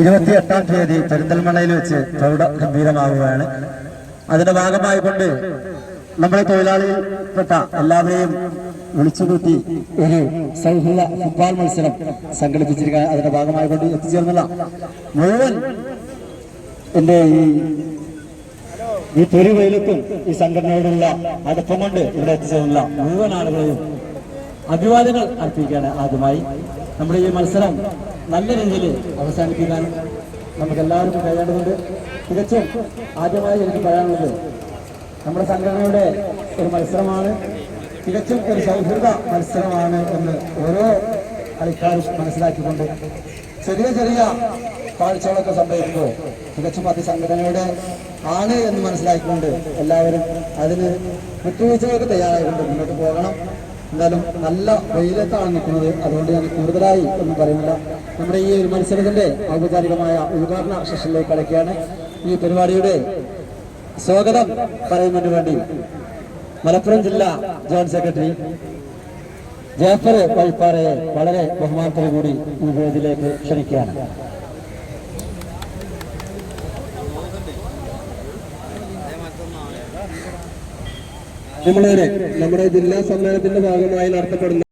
ഇരുപത്തിയെട്ടാം തീയതി പെരിന്തൽമണ്ണയിൽ വെച്ച് പ്രൗഢ ഗംഭീരമാവുകയാണ്. അതിന്റെ ഭാഗമായിക്കൊണ്ട് നമ്മുടെ തൊഴിലാളിയിൽപ്പെട്ട എല്ലാവരെയും വിളിച്ചുകൂട്ടി ഒരു സൗഹൃദ ഫുട്ബോൾ മത്സരം സംഘടിപ്പിച്ചിരിക്കുക. അതിന്റെ ഭാഗമായിക്കൊണ്ട് എത്തിച്ചേർന്നുള്ള മുഴുവൻ എന്റെ ഈ ഈ പെരുവെയിലത്തും ഈ സംഘടനയോടുള്ള അടുപ്പം കൊണ്ട് ഇവിടെ എത്തിച്ചേർന്നുള്ള മുഴുവൻ ആളുകളെയും അഭിവാദ്യങ്ങൾ അർപ്പിക്കുകയാണ് ആദ്യമായി. നമ്മുടെ ഈ മത്സരം നല്ല രീതിയിൽ അവസാനിപ്പിക്കാൻ നമുക്ക് എല്ലാവർക്കും കഴിയേണ്ടതുണ്ട്. തികച്ചും ആദ്യമായി എനിക്ക് പറയാനുള്ളത് നമ്മുടെ സംഘടനയുടെ ഒരു മത്സരമാണ്. തികച്ചും ഒരു സൗഹൃദ മത്സരമാണ് എന്ന് ഓരോ കളിക്കാരും മനസ്സിലാക്കിക്കൊണ്ട് ചെറിയ ചെറിയ കാഴ്ചകളൊക്കെ സംഭവിക്കുമ്പോൾ തികച്ചും അത് സംഘടനയുടെ ആണ് എന്ന് മനസ്സിലാക്കിക്കൊണ്ട് എല്ലാവരും അതിന് വിട്ടുവീഴ്ചകൾക്ക് തയ്യാറായിക്കൊണ്ട് മുന്നോട്ട് പോകണം. എന്തായാലും നല്ല വെയിലത്താണ് നിൽക്കുന്നത്. അതുകൊണ്ട് ഞാൻ കൂടുതലായി ഒന്നും പറയുന്നില്ല. നമ്മുടെ ഈ ഒരു മത്സരത്തിന്റെ ഔപചാരികമായ ഉദ്ഘാടന സെഷനിലേക്ക് കടക്കുകയാണ്. ഈ പരിപാടിയുടെ സ്വാഗതം പറയുന്നതിന് വേണ്ടി മലപ്പുറം ജില്ലാ ജോയിന്റ് സെക്രട്ടറി ജാഫർ വഴിപ്പാറയെ വളരെ ബഹുമാനത്തോടു കൂടി ഈ വേദിയിലേക്ക് ക്ഷണിക്കുകയാണ്. നമ്മളെ നമ്മുടെ ജില്ലാ സമ്മേളനത്തിന്റെ ഭാഗമായി നടത്തപ്പെടുന്ന